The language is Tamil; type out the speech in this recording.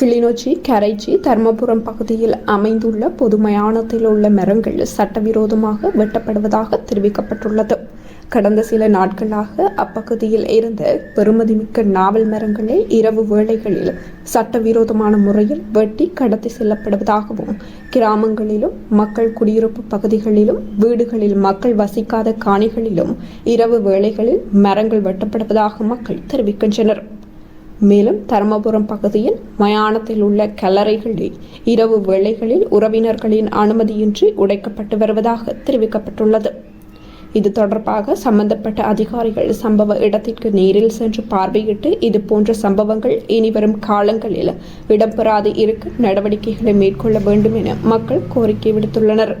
கிளிநொச்சி கரைச்சி தர்மபுரம் பகுதியில் அமைந்துள்ள பொது மயானத்தில் உள்ள மரங்கள் சட்டவிரோதமாக வெட்டப்படுவதாக தெரிவிக்கப்பட்டுள்ளது. கடந்த சில நாட்களாக அப்பகுதியில் இருந்த பெறுமதிமிக்க நாவல் மரங்களை இரவு வேளைகளில் சட்டவிரோதமான முறையில் வெட்டி கடத்தி செல்லப்படுவதாகவும் கிராமங்களிலும் மக்கள் குடியிருப்பு பகுதிகளிலும் வீடுகளில் மக்கள் வசிக்காத காணிகளிலும் இரவு வேளைகளில் மரங்கள் வெட்டப்படுவதாக மக்கள் தெரிவிக்கின்றனர். மேலும் தருமபுரம் பகுதியில் மயானத்தில் உள்ள கல்லறைகளில் இரவு வேளைகளில் உறவினர்களின் அனுமதியின்றி உடைக்கப்பட்டு வருவதாக தெரிவிக்கப்பட்டுள்ளது. இது தொடர்பாக சம்பந்தப்பட்ட அதிகாரிகள் சம்பவ இடத்திற்கு நேரில் சென்று பார்வையிட்டு இது போன்ற சம்பவங்கள் இனிவரும் காலங்களில் இடம்பெறாது இருக்க நடவடிக்கைகளை மேற்கொள்ள வேண்டும் என மக்கள் கோரிக்கை விடுத்துள்ளனர்.